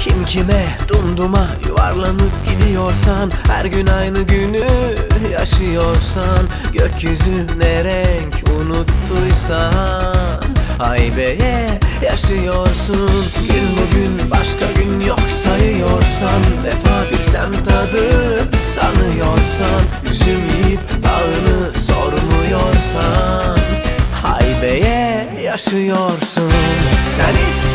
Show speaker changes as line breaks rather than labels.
Kim kime dumduma yuvarlanıp gidiyorsan Her gün aynı günü yaşıyorsan Gökyüzü ne renk unuttuysan Haybeye yaşıyorsun. Gün bugün başka gün yok sayıyorsan Vefa bilsem tadı sanıyorsan Üzüm yiyip bağını sormuyorsan Haybeye yaşıyorsun. Sen ister